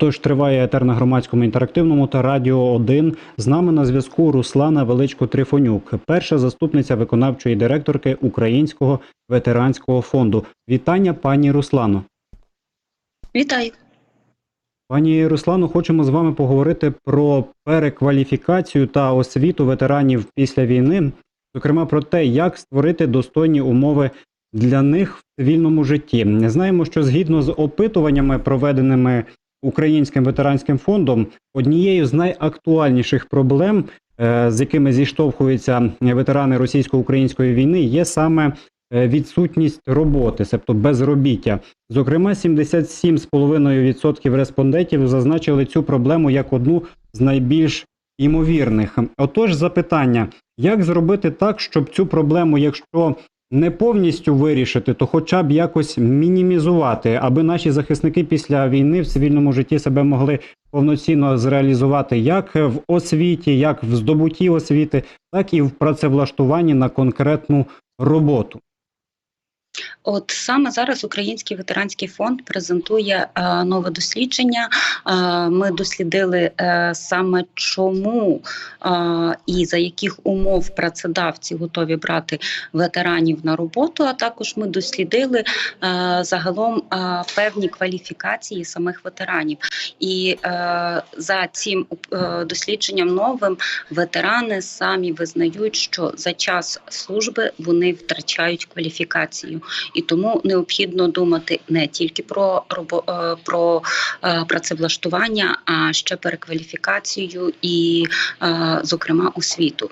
Отож, триває етер на громадському інтерактивному та радіо 1. З нами на зв'язку Руслана Величко Трифонюк, перша заступниця виконавчої директорки Українського ветеранського фонду. Вітання, пані Руслано. Вітаю. Пані Руслану, хочемо з вами поговорити про перекваліфікацію та освіту ветеранів після війни, зокрема про те, як створити достойні умови для них в цивільному житті. Знаємо, що згідно з опитуваннями, проведеними Українським ветеранським фондом, однією з найактуальніших проблем, е, з якими зіштовхуються ветерани російсько-української війни, є саме е, відсутність роботи, тобто безробіття. Зокрема, 77,5% респондентів зазначили цю проблему як одну з найбільш імовірних. Отож, запитання: як зробити так, щоб цю проблему, якщо не повністю вирішити, то хоча б якось мінімізувати, аби наші захисники після війни в цивільному житті себе могли повноцінно зреалізувати як в освіті, як в здобутті освіти, так і в працевлаштуванні на конкретну роботу. От саме зараз Український ветеранський фонд презентує е, нове дослідження. Е, ми дослідили е, саме чому е, і за яких умов працедавці готові брати ветеранів на роботу. А також ми дослідили е, загалом е, певні кваліфікації самих ветеранів. І е, за цим е, дослідженням новим ветерани самі визнають, що за час служби вони втрачають кваліфікацію, і тому необхідно думати не тільки про е, про е, працевлаштування, а ще перекваліфікацію і, е, зокрема, освіту.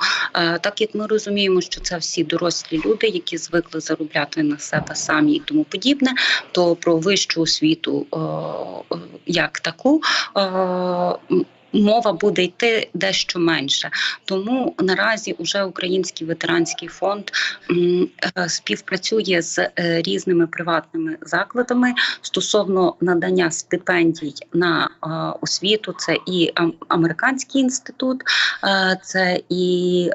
Так як ми розуміємо, що це всі дорослі люди, які звикли заробляти на себе самі і тому подібне, то про вищу освіту як таку. Мова буде йти дещо менше, тому наразі уже Український ветеранський фонд е, співпрацює з е, різними приватними закладами стосовно надання стипендій на е, освіту. Це і американський інститут, це і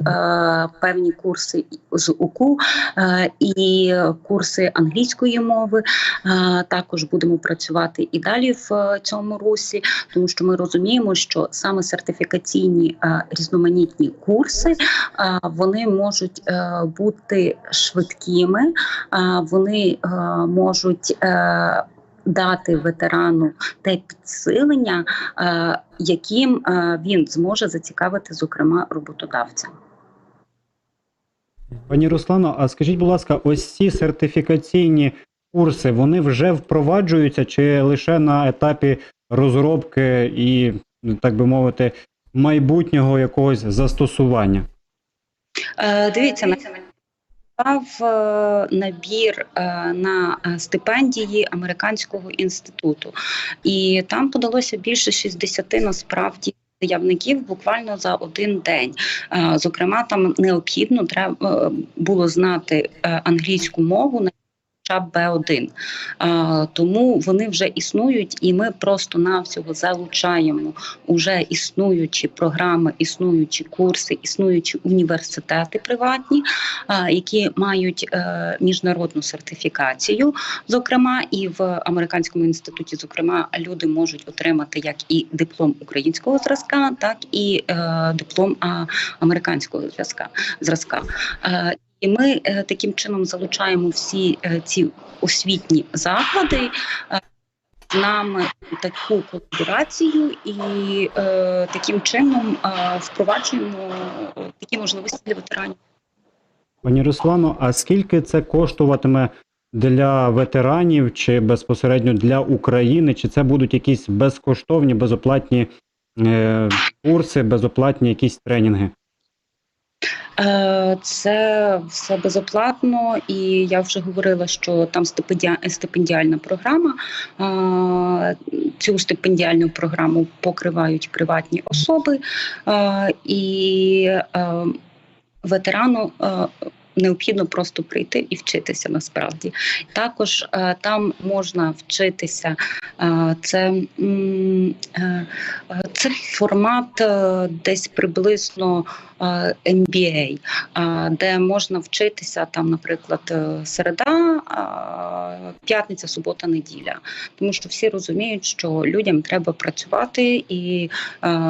певні курси з УКУ, і курси англійської мови. Також будемо працювати і далі в цьому русі, тому що ми розуміємо, що саме сертифікаційні е, різноманітні курси е, вони можуть е, бути швидкими, вони можуть. Дати ветерану те підсилення, яким він зможе зацікавити, зокрема, роботодавця. Пані Руслано, а скажіть, будь ласка, ось ці сертифікаційні курси вони вже впроваджуються чи лише на етапі розробки і, так би мовити, майбутнього якогось застосування? Е, Дивіться, на Став е, набір е, на е, стипендії американського інституту, і там подалося більше 60 насправді. Заявників буквально за один день. Е, Зокрема, там необхідно треба е, було знати е, англійську мову на хоча б Б1. Е, Тому вони вже існують, і ми просто навсього залучаємо уже існуючі програми, існуючі курси, існуючі університети приватні, е, які мають е, міжнародну сертифікацію. Зокрема, і в американському інституті, зокрема, люди можуть отримати як і диплом українського зразка, так і е, диплом американського зразка. зразка. І ми е, таким чином залучаємо всі е, ці освітні заклади. е, з нами таку колаборацію і е, таким чином е, впроваджуємо такі можливості для ветеранів. Пані Руслано, а скільки це коштуватиме для ветеранів чи безпосередньо для України? Чи це будуть якісь безкоштовні, безоплатні е, курси, безоплатні якісь тренінги? Е, Це все безоплатно, і я вже говорила, що там стипендіа- стипендіальна програма. Е, Цю стипендіальну програму покривають приватні особи, Е, і ветерану необхідно просто прийти і вчитися насправді. Також там можна вчитися. Е, це, е, це формат е, десь приблизно MBA, де можна вчитися там, наприклад, середа, п'ятниця, субота, неділя. Тому що всі розуміють, що людям треба працювати, і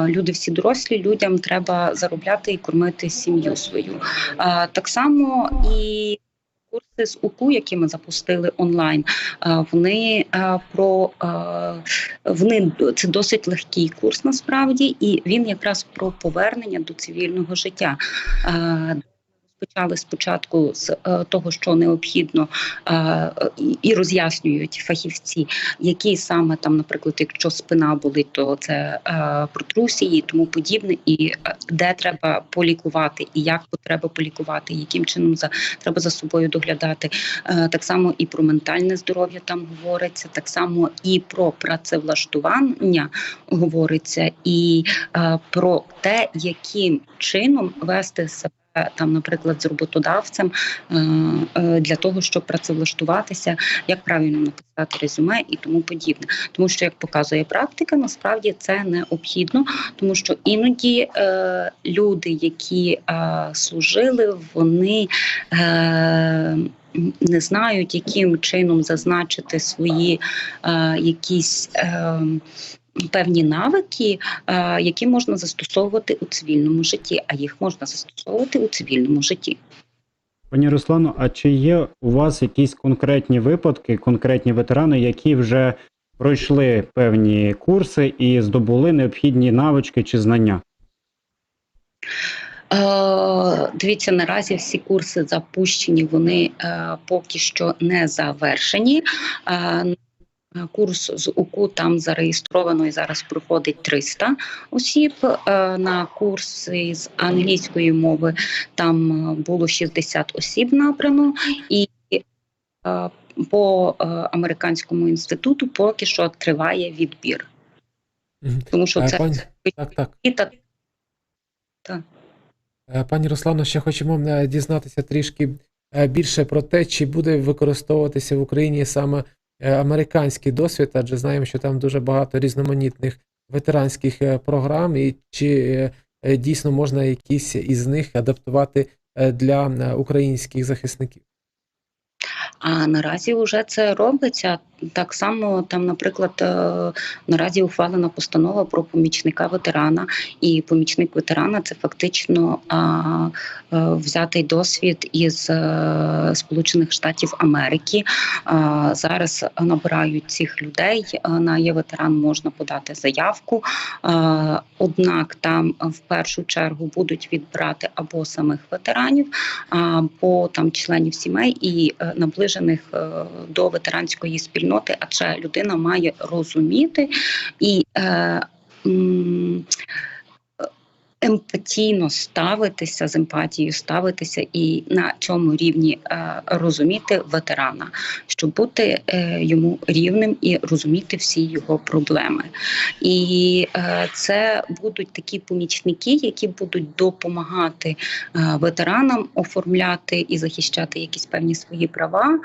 люди всі дорослі, людям треба заробляти і кормити сім'ю свою. Так само і курси з УКУ, які ми запустили онлайн, е, вони е, про е, вони це досить легкий курс насправді, і він якраз про повернення до цивільного життя. Почали спочатку з е, того, що необхідно, е, і- роз'яснюють фахівці, які саме там, наприклад, якщо спина болить, то це е, протрусії і тому подібне, і де треба полікувати, і як треба полікувати, яким чином за треба за собою доглядати. Так само і про ментальне здоров'я там говориться, так само і про працевлаштування говориться, і про те, яким чином вести себе. Там, наприклад, з роботодавцем е, е, для того, щоб працевлаштуватися, як правильно написати резюме і тому подібне. Тому що, як показує практика, насправді це необхідно, тому що іноді е, люди, які е, служили, вони е, не знають, яким чином зазначити свої е, якісь. Е, Певні навики, е, які можна застосовувати у цивільному житті, а їх можна застосовувати у цивільному житті. Пані Руслано, а чи є у вас якісь конкретні випадки, конкретні ветерани, які вже пройшли певні курси і здобули необхідні навички чи знання? Е, дивіться, наразі всі курси запущені, вони е, поки що не завершені. Е, Курс з УКУ там зареєстровано і зараз проходить 300 осіб. Е, На курси з англійської мови там е, було 60 осіб набрано, і е, по е, американському інституту поки що триває відбір, тому що Е, це пані- Так, так. так. Е, Пані Руслано, ще хочемо е, дізнатися трішки е, більше про те, чи буде використовуватися в Україні саме е, американський досвід, адже знаємо, що там дуже багато різноманітних ветеранських е, програм, і чи е, е, дійсно можна якісь із них адаптувати е, для е, українських захисників. А наразі вже це робиться. Так само там, наприклад, е, наразі ухвалена постанова про помічника ветерана, і помічник ветерана це фактично е, взятий досвід із е, Сполучених Штатів Америки. Зараз набирають цих людей. На є ветеран можна подати заявку. Однак там в першу чергу будуть відбирати або самих ветеранів, або там членів сімей і наближених до ветеранської спільноти, адже людина має розуміти. І е, емпатійно ставитися з емпатією, ставитися і на цьому рівні е, розуміти ветерана, щоб бути е, йому рівним і розуміти всі його проблеми. І е, це будуть такі помічники, які будуть допомагати ветеранам оформляти і захищати якісь певні свої права,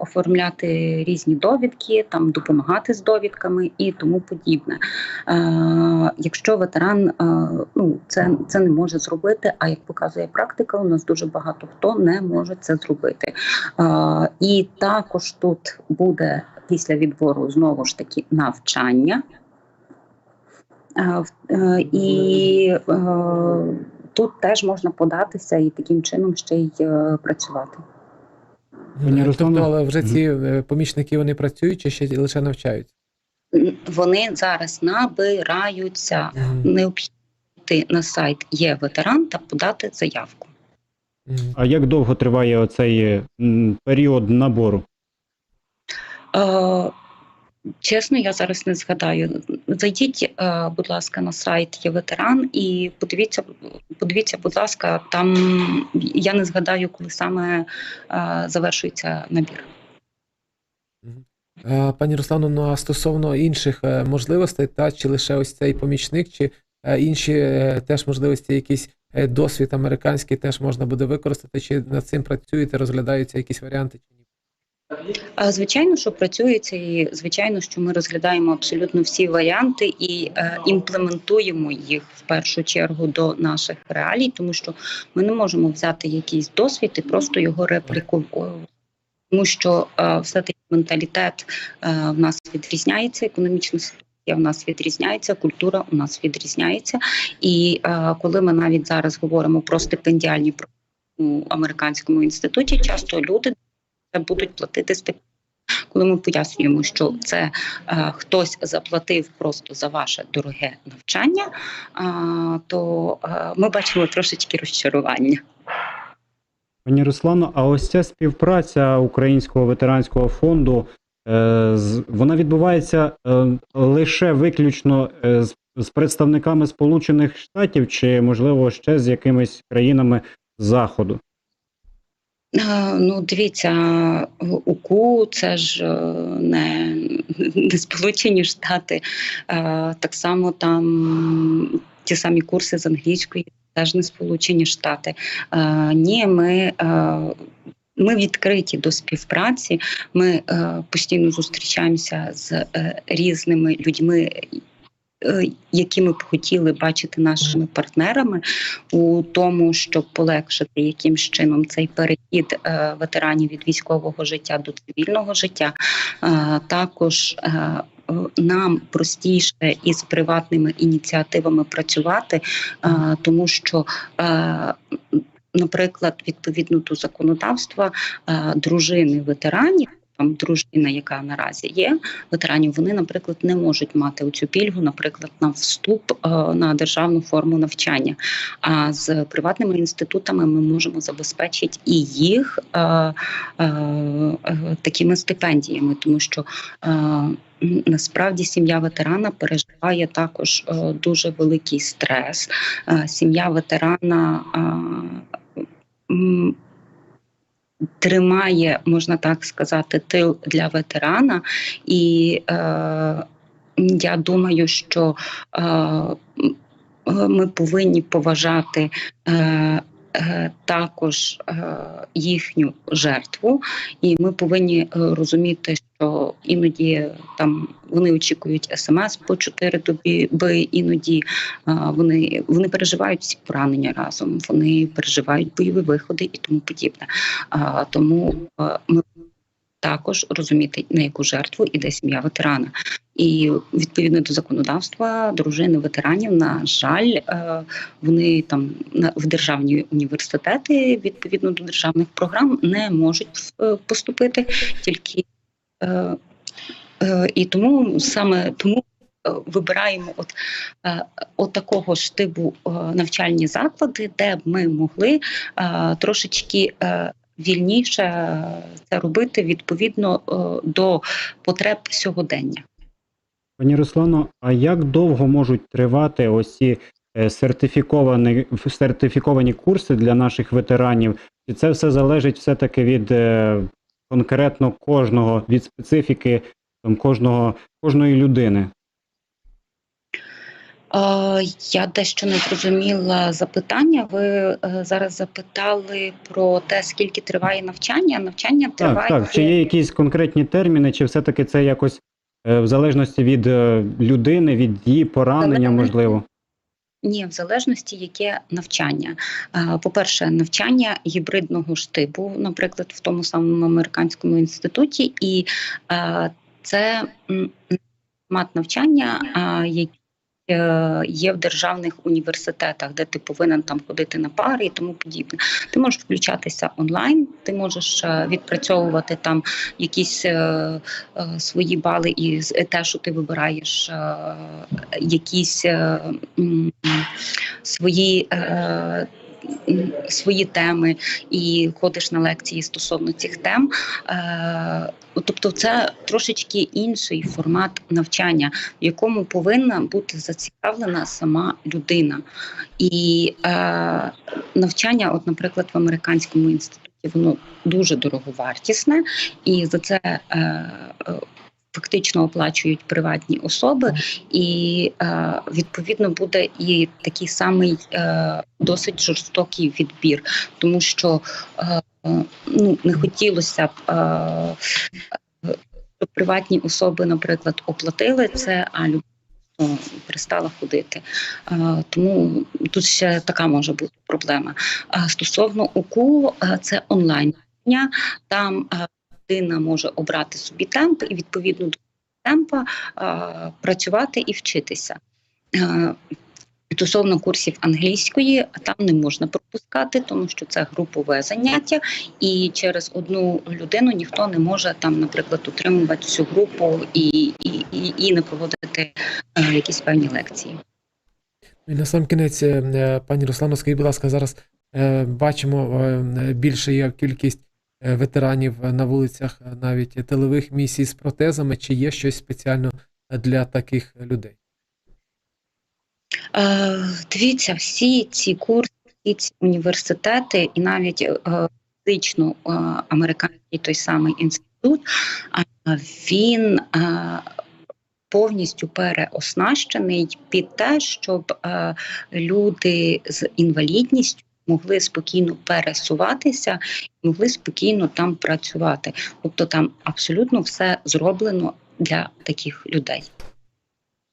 оформляти різні довідки, там допомагати з довідками і тому подібне. Якщо ветеран ну це, це не може зробити, а як показує практика, у нас дуже багато хто не може це зробити. Е, І також тут буде після відбору знову ж таки навчання. В- е, І е, тут теж можна податися і таким чином ще й е, працювати. Пані Е, Тобто, але вже ці помічники вони працюють чи ще лише навчаються? Вони зараз набираються. Необхідно йти на сайт є ветеран та подати заявку. А як довго триває оцей період набору? Е, чесно, я зараз не згадаю. Зайдіть, е, будь ласка, на сайт є ветеран і подивіться, подивіться, будь ласка, там я не згадаю, коли саме е, завершується набір. Е, Пані Руслано, ну а стосовно інших е, можливостей, та чи лише ось цей помічник, чи е, інші е, теж можливості якісь е, досвід американський теж можна буде використати, чи над цим працюєте, розглядаються якісь варіанти чи ні? Звичайно, що працюється, і звичайно, що ми розглядаємо абсолютно всі варіанти і е, імплементуємо їх в першу чергу до наших реалій, тому що ми не можемо взяти якийсь досвід і просто його реплікувати. Тому що е, все-таки менталітет е, в нас відрізняється, економічна ситуація в нас відрізняється, культура у нас відрізняється. І е, коли ми навіть зараз говоримо про стипендіальні у американському інституті, часто люди будуть платити стипендію. Коли ми пояснюємо, що це е, хтось заплатив просто за ваше дороге навчання, е, то е, ми бачимо трошечки розчарування. Пані Руслано, а ось ця співпраця Українського ветеранського фонду, вона відбувається е, лише виключно е, з, представниками Сполучених Штатів, чи можливо ще з якимись країнами Заходу? Е, Ну, дивіться, УКУ це ж е, не, не Сполучені Штати. Е, Так само там ті самі курси з англійської, теж не Сполучені Штати. Е, Ні, ми. Ми відкриті до співпраці. Ми е, постійно зустрічаємося з е, різними людьми, е, які ми б хотіли бачити нашими партнерами у тому, щоб полегшити якимсь чином цей перехід е, ветеранів від військового життя до цивільного життя. Е, також нам простіше із приватними ініціативами працювати, тому що. Наприклад, відповідно до законодавства, е, дружини ветеранів, там дружина, яка наразі є ветеранів, вони, наприклад, не можуть мати оцю пільгу, наприклад, на вступ е, на державну форму навчання. А з приватними інститутами ми можемо забезпечити і їх е, е, такими стипендіями, тому що е, насправді сім'я ветерана переживає також е, дуже великий стрес. Е, сім'я ветерана. е, Тримає, можна так сказати, тил для ветерана, і е, я думаю, що е, ми повинні поважати е, е, також е, їхню жертву, і ми повинні е, розуміти, що іноді там вони очікують смс по 4 доби, іноді е, вони, вони переживають всі поранення разом, вони переживають бойові виходи і тому подібне. Е, тому е, ми також розуміти, на яку жертву іде сім'я ветерана. І відповідно до законодавства, дружини ветеранів, на жаль, е, вони там в державні університети відповідно до державних програм не можуть е, поступити тільки е, е, і тому саме тому. е, Вибираємо от, е, от такого ж типу е, навчальні заклади, де б ми могли е, трошечки е, вільніше це робити відповідно е, до потреб сьогодення. Пані Руслано, а як довго можуть тривати ось ці е, сертифіковані, сертифіковані курси для наших ветеранів? Чи це все залежить все-таки від е, конкретно кожного, від специфіки там, кожного, кожної людини? Е, Я дещо не зрозуміла запитання. Ви е, зараз запитали про те, скільки триває навчання. Навчання триває так. Чи є якісь конкретні терміни, чи все-таки це якось е, в залежності від е, людини, від її поранення, можливо? Ні, в залежності яке навчання. По-перше, навчання гібридного штибу, наприклад, в тому самому американському інституті, і це мат навчання, які. Є в державних університетах, де ти повинен там ходити на пари і тому подібне. Ти можеш включатися онлайн, ти можеш е, відпрацьовувати там якісь е, е, свої бали і те, що ти вибираєш, е, якісь е, свої. Свої теми і ходиш на лекції стосовно цих тем. Е, тобто, це трошечки інший формат навчання, в якому повинна бути зацікавлена сама людина. І е, навчання, от, наприклад, в американському інституті, воно дуже дороговартісне, і за це е, фактично оплачують приватні особи, і е, відповідно буде і такий самий е, досить жорстокий відбір, тому що е, ну не хотілося б. Е, щоб приватні особи, наприклад, оплатили це, а людина ну, перестала ходити. Е, Тому тут ще така може бути проблема. А Стосовно УКУ, е, це онлайн. Там людина може обрати собі темп і відповідно до темпа е, працювати і вчитися. Е, Стосовно курсів англійської, там не можна пропускати, тому що це групове заняття, і через одну людину ніхто не може там, наприклад, утримувати всю групу і, і, і, і не проводити е, якісь певні лекції. І на сам кінець, пані Руслано, скажіть, будь ласка, зараз бачимо більше є кількість ветеранів на вулицях, е, навіть тилових місій з протезами. Чи є щось спеціально для таких людей? Е, дивіться, всі ці курси, всі ці університети, і навіть е, фізично е, американський той самий інститут, е, він е, повністю переоснащений під те, щоб е, люди з інвалідністю могли спокійно пересуватися могли спокійно там працювати. Тобто там абсолютно все зроблено для таких людей.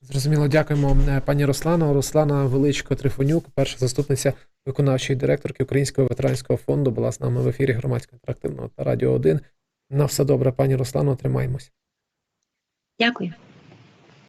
Зрозуміло, дякуємо, е, пані Руслано. Руслана Величко Трифонюк, перша заступниця виконавчої директорки Українського ветеранського фонду, була з нами в ефірі громадського інтерактивного та радіо 1. На все добре, пані Руслано, тримаємось. Дякую.